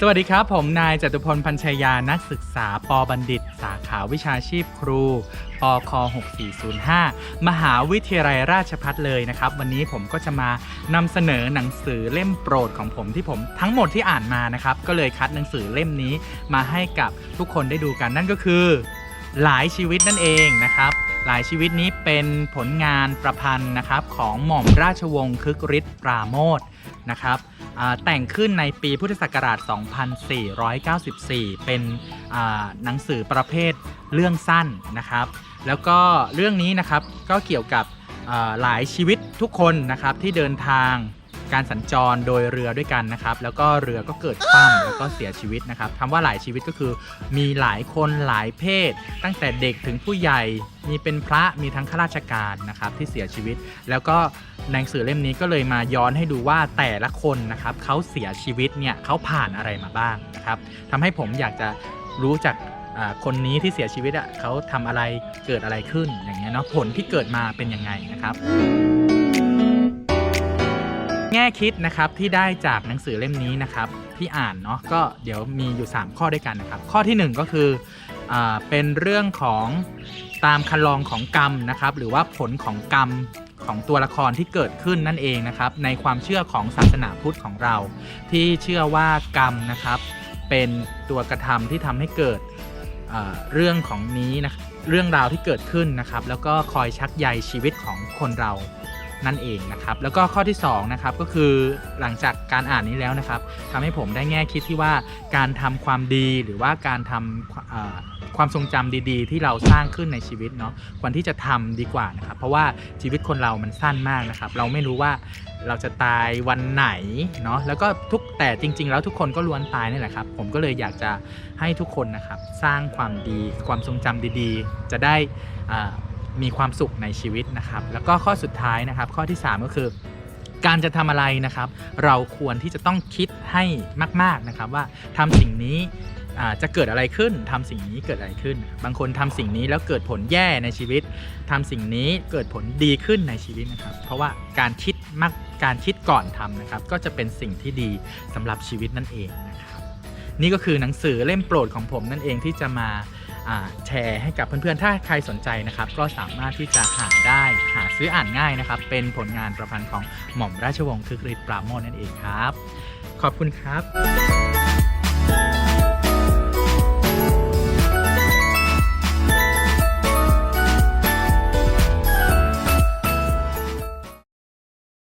สวัสดีครับ ผมนายจตุพลพันชัยยานักศึกษาปบัณฑิต สาขาวิชาชีพครูปค6405 มหาวิทยาลัยราชภัฏเลยนะครับ วันนี้ผมก็จะมานำเสนอหนังสือเล่มโปรดของผมที่ผมทั้งหมดที่อ่านมานะครับ ก็เลยคัดหนังสือเล่มนี้มาให้กับทุกคนได้ดูกันนั่นก็คือ หลายชีวิตนั่นเองนะครับ หลายชีวิตนี้เป็นผลงานประพันธ์นะครับของหม่อมราชวงศ์คึกฤทธิ์ปราโมท นะครับแต่งขึ้นในปีพุทธศักราช 2494 เป็นอ่าหนังสือประเภทเรื่องสั้นนะครับ แล้วก็เรื่องนี้นะครับก็เกี่ยวกับหลายชีวิตทุกคนนะครับที่เดินทางการสัญจรโดยเรือด้วยกันนะครับ แล้วก็เรือก็เกิดคว่ำแล้วก็เสียชีวิตนะครับคำว่าหลายชีวิตก็คือมีหลายคนหลายเพศ ตั้งแต่เด็กถึงผู้ใหญ่มีเป็นพระมีทั้งข้าราชการนะครับที่เสียชีวิต แล้วก็ หนังสือเล่มนี้ก็เลยมาย้อนให้ดูว่าแต่ละคนนะครับเขาเสียชีวิตเนี่ยเขาผ่านอะไรมาบ้างนะครับทำให้ผมอยากจะรู้จักคนนี้ที่เสียชีวิตอะเขาทำอะไรเกิดอะไรขึ้นอย่างเงี้ยเนาะผลที่เกิดมาเป็นยังไงนะครับ แง่คิดนะครับที่ได้จากหนังสือเล่มนี้นะครับที่อ่านเนาะก็เดี๋ยวมีอยู่ 3 ข้อด้วยกันนะครับ ข้อทีหนึ่1 ก็คืออเป็นเรื่องของตามคันลองของกรรมนะครับ หรือว่าผลของกรรม ของตัวละครที่เกิดขึ้นนั่นเองนะครับ ในความเชื่อของศาสนาพุทธของเรา ที่เชื่อว่ากรรมนะครับ เป็นตัวกระทำที่ทำให้เกิดเเรื่องของนี้นะเรื่องราวที่เกิดขึ้นนะครับ แล้วก็คอยชักใยชีวิตของคนเรา นั่นเองนะครับแล้วก็ข้อที่2นะครับก็คือหลังจากการอ่านนี้แล้วนะครับทำให้ผมได้แง่คิดที่ว่าการทำความดีหรือว่าการทำความทรงจำดีๆ ที่เราสร้างขึ้นในชีวิตเนาะควรที่จะทำดีกว่านะครับเพราะว่าชีวิตคนเรามันสั้นมากนะครับ เราไม่รู้ว่าเราจะตายวันไหนเนาะแล้วก็ทุกแต่จริง ๆ แล้วทุกคนก็ล้วนตายนี่แหละครับ ผมก็เลยอยากจะให้ทุกคนนะครับ สร้างความดีความทรงจำดีๆ จะได้อ่า มีความสุขในชีวิตนะครับ แล้วก็ข้อสุดท้ายนะครับ ข้อที่ 3 ก็คือ การจะทำอะไรนะครับ เราควรที่จะต้องคิดให้มาก ๆนะครับว่าทำสิ่งนี้จะเกิดอะไรขึ้นทำสิ่งนี้เกิดอะไรขึ้น บางคนทำสิ่งนี้แล้วเกิดผลแย่ในชีวิตทำสิ่งนี้เกิดผลดีขึ้นในชีวิตนะครับ เพราะว่าการคิดมักการคิดก่อนทำนะครับ ก็จะเป็นสิ่งที่ดีสำหรับชีวิตนั่นเองนะครับ นี่ก็คือหนังสือเล่มโปรดของผมนั่นเองที่จะมา แชร์ให้กับเพื่อนๆ ถ้าใครสนใจนะครับ ก็สามารถที่จะหาได้หาซื้ออ่านง่ายนะครับ เป็นผลงานประพันธ์ของหม่อมราชวงศ์คึกฤทธิ์ปราโมทนั่นเองครับ ขอบคุณครับ